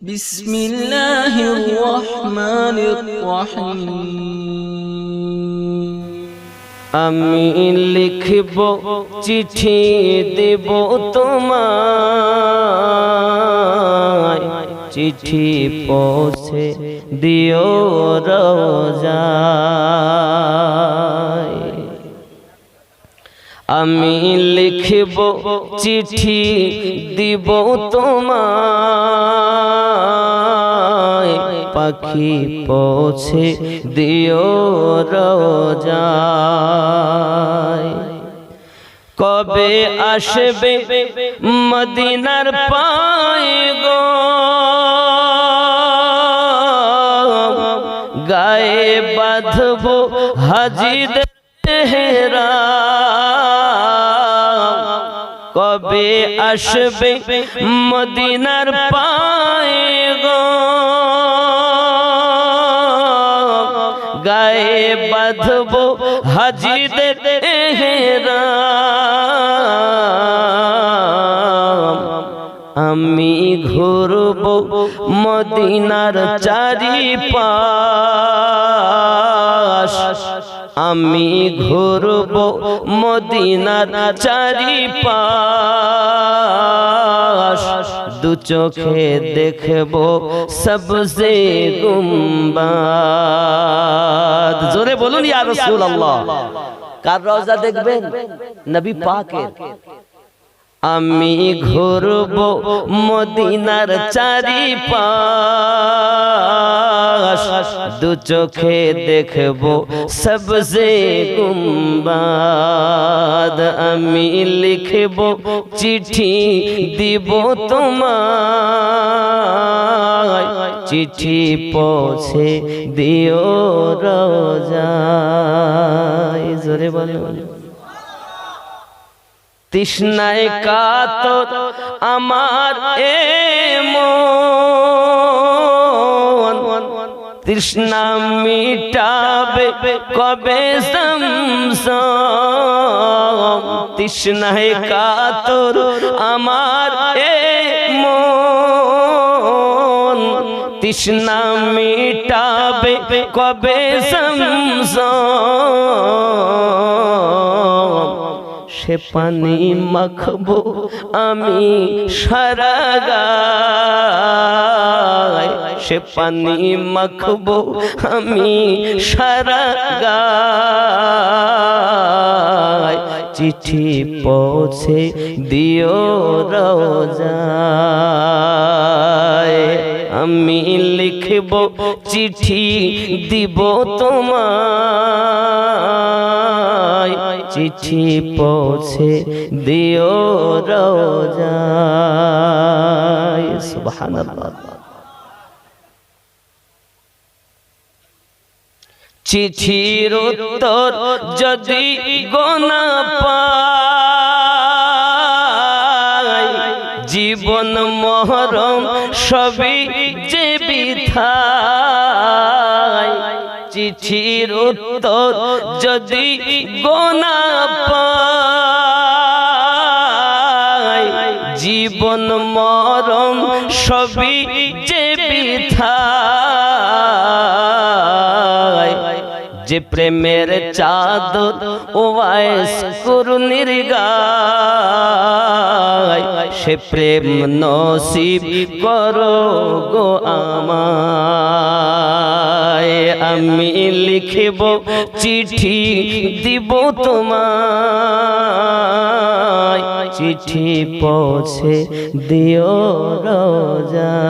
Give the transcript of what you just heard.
بسم الله الرحمن الرحيم আমি লিখব চিঠি দেব তোমায় চিঠি পৌঁছে দিও রোজায় আমি লিখব চিঠি দিব তোমায়। পাখি পৌঁছে দিও রোজায়। কবে আসবে মদিনার পায় গো? গায়ে বাঁধব হাজিদের চেহারা। কবে আসবে মদিনার পায় গো। গায়ে বাঁধব হাজিদের চেহারা আমি ঘুরব মদিনার চারি পাশ আমি ঘুরব মদিনার চারি পাশ দু চোখে দেখব সবসে গুম্বাদ। জোরে বলুন ইয়া রাসূলুল্লাহ। কার রওজা দেখবেন? নবী পাকের। আমি ঘুরব মদিনার চারি পাশ দু চোখে দেখব সবসে গুম্বাদ। আমি লিখব চিঠি দিব তোমায়। চিঠি পৌঁছে দিও রোজায়। জোরে বলো তৃষ্ণায় কাতর আমার এ তৃষ্ণা মিটাবে কবে তৃষ্ণায় কাতর আমার এ তৃষ্ণা মিটাবে কবে সমসম সে পানি মাখবো আমি সারা গায়। সে পানি মাখবো আমি সারা গায়। চিঠি পৌঁছে দিও রোজায়। আমি লিখব, চিঠি দিব তোমায়। চিঠি পৌঁছে দিও রোজায়। সুবহানাল্লাহ। চিঠির উত্তর যদি গোনা পাই জীবন মহরম সবই যে বিথায় চিঠির উত্তর, যদি গোনা পাই জীবন মরম সবই যে যে প্রেমের চাদর ওয়াইস করুনির গায়, সে প্রেম নসিব করো গো আমায়। আমি লিখব চিঠি দিব তোমায়। চিঠি পৌঁছে দিও রোজায়।